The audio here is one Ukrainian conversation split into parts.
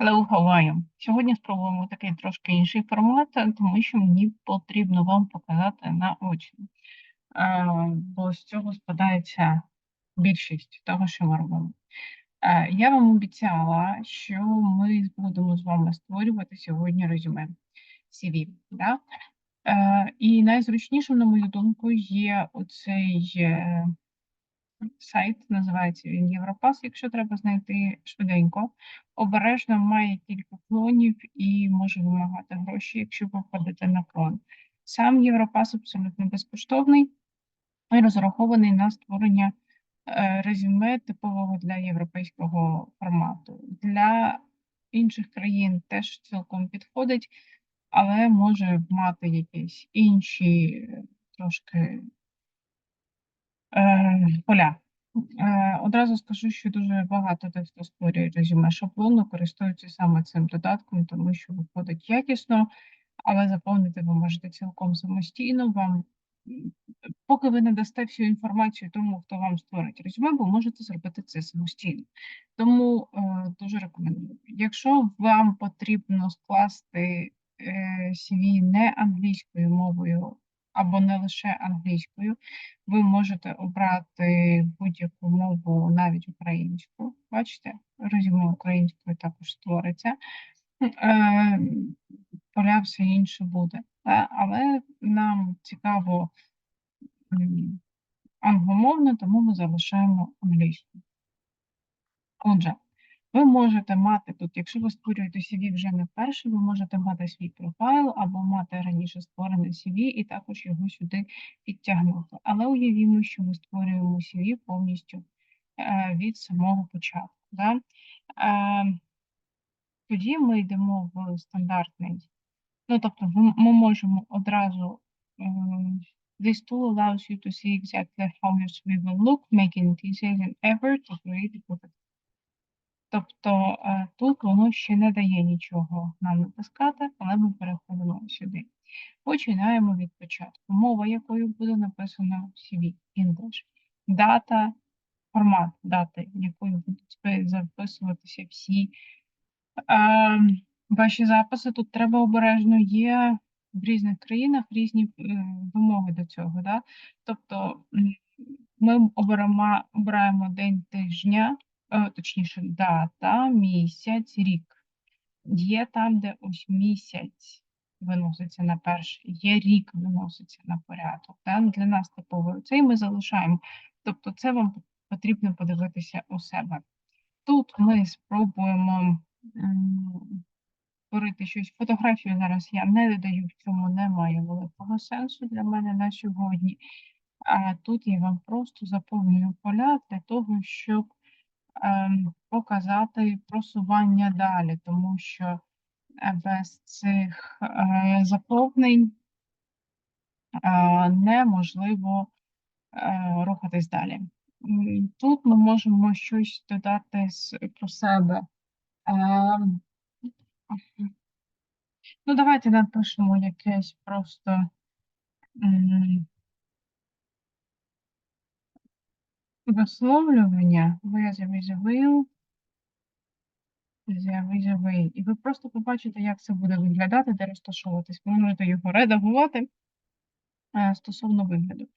Hello, how are you? Сьогодні спробуємо такий трошки інший формат, тому що мені потрібно вам показати наочно. Бо з цього складається більшість того, що ми робимо. Я вам обіцяла, що ми будемо з вами створювати сьогодні резюме CV. Да? І найзручнішим, на мою думку, є оцей е, сайт, називається він Європас, якщо треба знайти швиденько. Обережно має кілька клонів і може вимагати гроші, якщо ви на клон. Сам Європас абсолютно безкоштовний і розрахований на створення е, резюме типового для європейського формату. Для інших країн теж цілком підходить, але може мати якісь інші е, трошки поля. Е, Одразу скажу, що дуже багато тих, хто створює резюме шаблону, користуються саме цим додатком, тому що виходить якісно, але заповнити ви можете цілком самостійно. Вам поки ви не дасте всю інформацію тому, хто вам створить резюме, ви можете зробити це самостійно. Тому е, дуже рекомендую. Якщо вам потрібно скласти е, CV не англійською мовою або не лише англійською, ви можете обрати будь-яку мову, навіть українську. Бачите, резюме українською також створиться. Е, Поля все інше буде. Але нам цікаво англомовно, тому ми залишаємо англійську. Отже, ви можете мати тут, якщо ви створюєте CV вже не вперше, ви можете мати свій профайл або мати раніше створене CV і також його сюди підтягнути. Але уявімо, що ми створюємо CV повністю е, від самого початку. Да? Е, тоді ми йдемо в стандартний. Ну, тобто, ми можемо одразу. This tool allows you to see exactly how your CV will look, making it easier than ever to create a perfect Тобто е, тут воно ще не дає нічого нам натискати, але ми переходимо сюди. Починаємо від початку. Мова, якою буде написано CV English. Дата, формат дати, якою будуть записуватися всі е, ваші записи. Тут треба обережно є в різних країнах різні е, вимоги до цього. Да? Тобто ми оберемо, обираємо день тижня, точніше, дата, місяць, рік. Є там, де ось місяць виноситься на перший, є рік виноситься на порядок. Да? Для нас типовий цей ми залишаємо. Тобто, це вам потрібно подивитися у себе. Тут ми спробуємо створити щось. Фотографію зараз я не додаю, в цьому немає великого сенсу для мене на сьогодні. А тут я вам просто заповнюю поля для того, щоб показати просування далі, тому що е, без цих е, заповнень е, неможливо рухатись далі. Тут ми можемо щось додати про себе. Ем, Ну, давайте напишемо якесь просто м, висловлювання. Is a will, way. І ви просто побачите, як це буде виглядати, де розташовуватись. Ви можете його редагувати е, стосовно вигляду.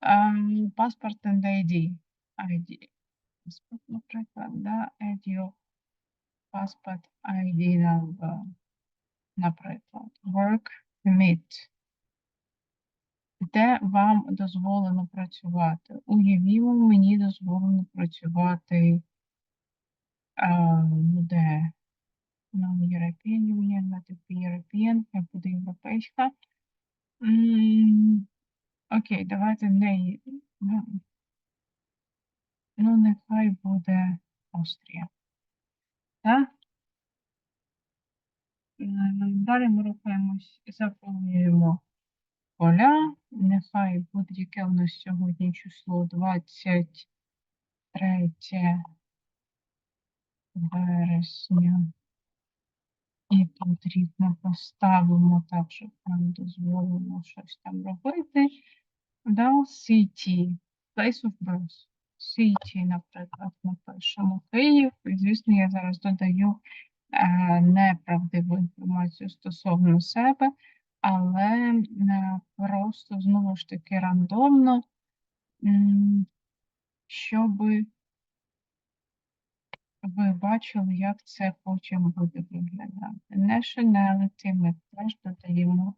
Ем, Паспорт and ID. ID. Паспорт, наприклад, да? Your passport ID number. Наприклад, work permit. Де вам дозволено працювати? Уявімо, мені дозволено працювати ну, де? Non-European Union, not European, хай буде європейська. Окей, давайте не ну, ну, нехай буде Австрія. Так? Далі ми рухаємось, заповнюємо поля. Нехай буде яке у нас сьогодні число 23 вересня. І потрібно поставимо так, щоб нам дозволено щось там робити. Да, city, place of birth. City, наприклад, напишемо Київ. І, звісно, я зараз додаю е, неправдиву інформацію стосовно себе, але е, просто знову ж таки рандомно, м, щоби ви бачили, як це потім буде виглядати. Nationality ми теж додаємо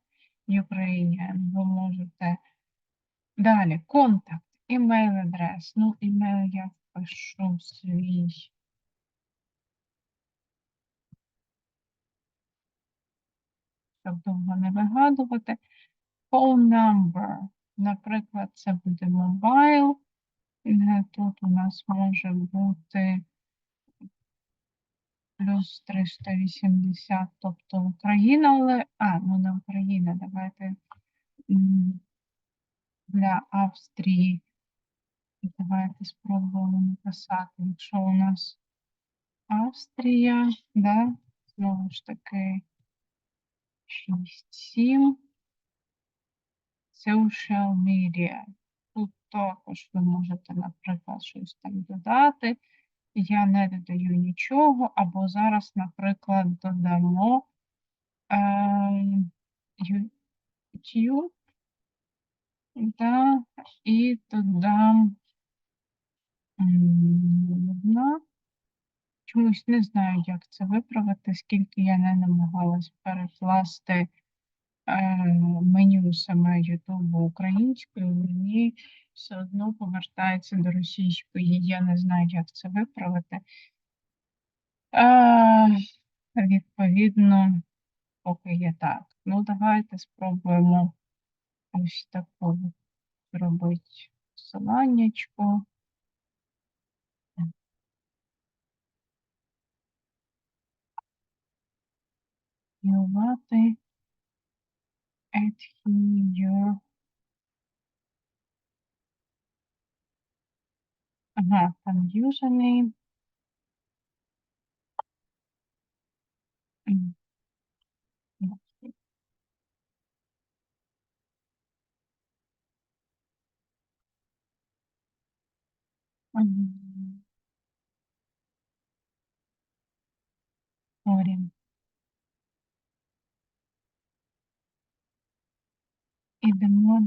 Ukrainian. Ви можете далі контакт, email адрес. Ну, email я впишу свій. Щоб довго не вигадувати. Phone number. Наприклад, це буде mobile. Е, Тут у нас може бути плюс 380, тобто Україна, але. А, ну не Україна, давайте для Австрії. Давайте спробуємо написати, якщо у нас Австрія, да, знову ж таки 6, 7. Social media. Тут також ви можете, наприклад, щось там додати. Я не додаю нічого, або зараз, наприклад, додамо Ю- YouTube, да, і додам м, на чомусь не знаю, як це виправити, скільки я не намагалась перекласти е, меню саме Ютубу українською, мені все одно повертається до російської. Я не знаю, як це виправити. Е, відповідно, поки є так. Ну, давайте спробуємо ось таку зробити посиланнячко. Копіювати. Add here. Ага, там username. М, ну, м,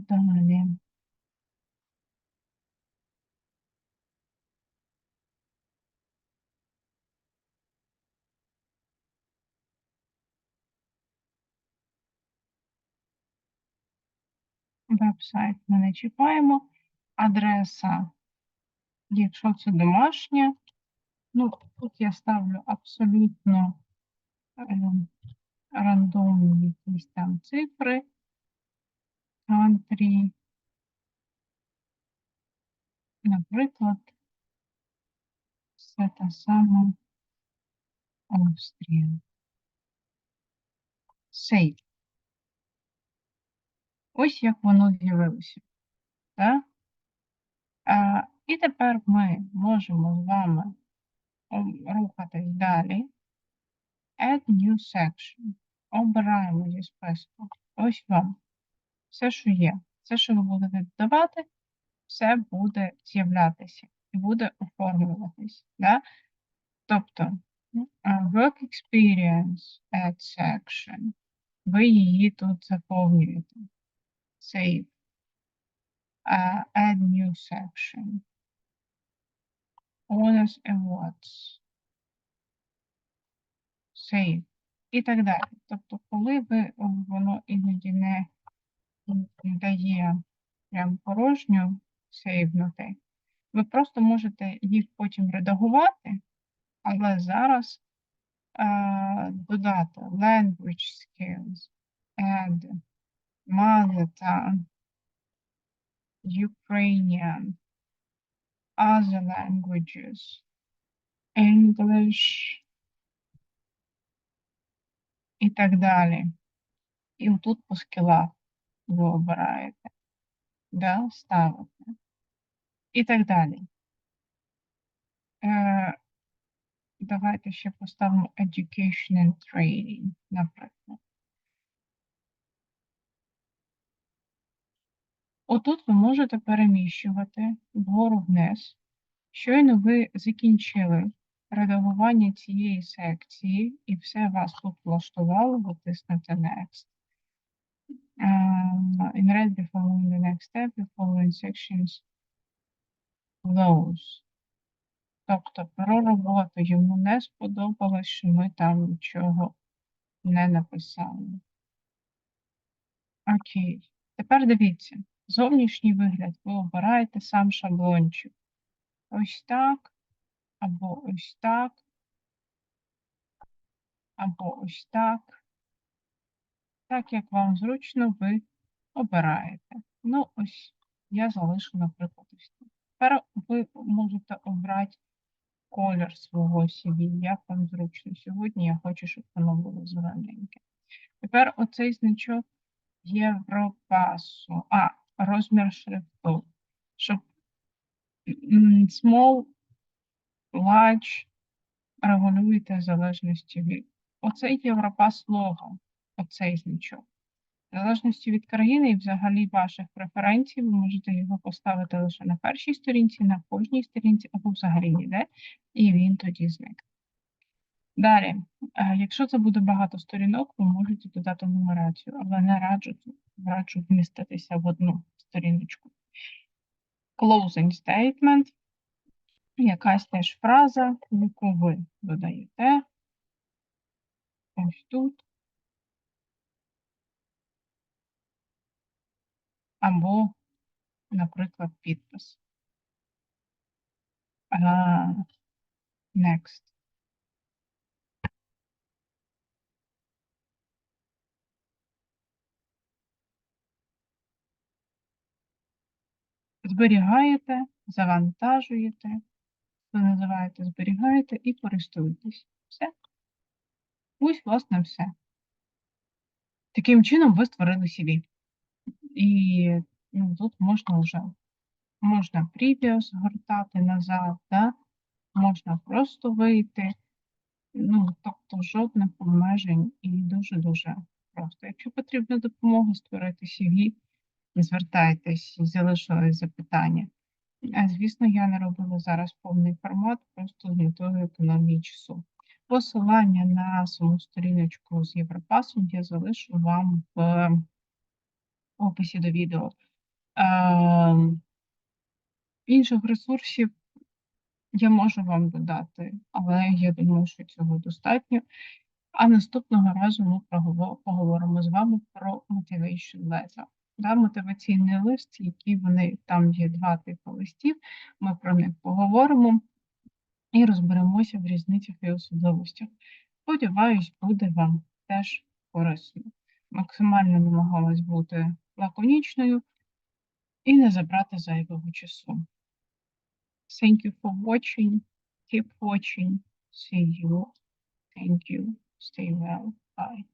далі. Веб-сайт ми не чіпаємо. Адреса, якщо це домашня, ну, тут я ставлю абсолютно ем, рандомні якісь там цифри. Country, наприклад, все та сама Австрія. Save. Ось як воно з'явилося. Так? А, і тепер ми можемо з вами рухатись далі. Add new section. Обираємо зі списку. Ось вам. Все, що є. Все, що ви будете додавати, все буде з'являтися і буде оформлюватись. Да? Тобто, work experience add section. Ви її тут заповнюєте. Save. Uh, add new section. Honors awards. Save. І так далі. Тобто, коли ви воно іноді не дає прям порожньо сейвнути, ви просто можете їх потім редагувати, але зараз е, додати language skills, add tongue, Ukrainian, other languages, English і так далі. І отут по скілах ви обираєте, да, ставите. І так далі. Е, давайте ще поставимо Education and Training, наприклад. Отут ви можете переміщувати вгору вниз. Щойно ви закінчили редагування цієї секції і все вас тут влаштувало, ви тиснете Next. Um, in red before following the next step, the following sections close. Тобто про роботу йому не сподобалось, що ми там нічого не написали. Окей. Тепер дивіться, зовнішній вигляд ви обираєте сам шаблончик. Ось так, або ось так, або ось так. Так як вам зручно, ви обираєте. Ну, ось я залишу, наприклад, ось так. Тепер ви можете обрати колір свого CV, як вам зручно. Сьогодні я хочу, щоб воно було зелененьке. Тепер оцей значок Європасу. А, розмір шрифту. Щоб small, large регулюєте залежності від. Оцей Європас лого, оцей значок. В залежності від країни і взагалі ваших преференцій, ви можете його поставити лише на першій сторінці, на кожній сторінці або взагалі ніде, і він тоді зникне. Далі, е, якщо це буде багато сторінок, ви можете додати нумерацію, але не раджу, раджу вміститися в одну сторіночку. Closing statement, якась теж фраза, яку ви додаєте ось тут. Або, наприклад, підпис. А, Next. Зберігаєте, завантажуєте, ви називаєте, зберігаєте і користуєтесь. Все. Ось, власне, все. Таким чином ви створили CV. І ну, тут можна вже можна прев'ю згортати назад, да? можна просто вийти. Ну, тобто жодних обмежень і дуже-дуже просто. Якщо потрібна допомога створити CV, звертайтесь, залишилось запитання. А, Звісно, я не робила зараз повний формат, просто з метою економії часу. Посилання на саму сторіночку з Європасом я залишу вам в описі до відео. Е, інших ресурсів я можу вам додати, але я думаю, що цього достатньо. А наступного разу ми поговоримо з вами про motivation letter. Да, мотиваційний лист, які вони там є два типи листів. Ми про них поговоримо і розберемося в різницях і особливостях. Сподіваюсь, буде вам теж корисно. Максимально намагалась бути лаконічною і не забрати зайвого часу. Thank you for watching. Keep watching. See you. Thank you. Stay well. Bye.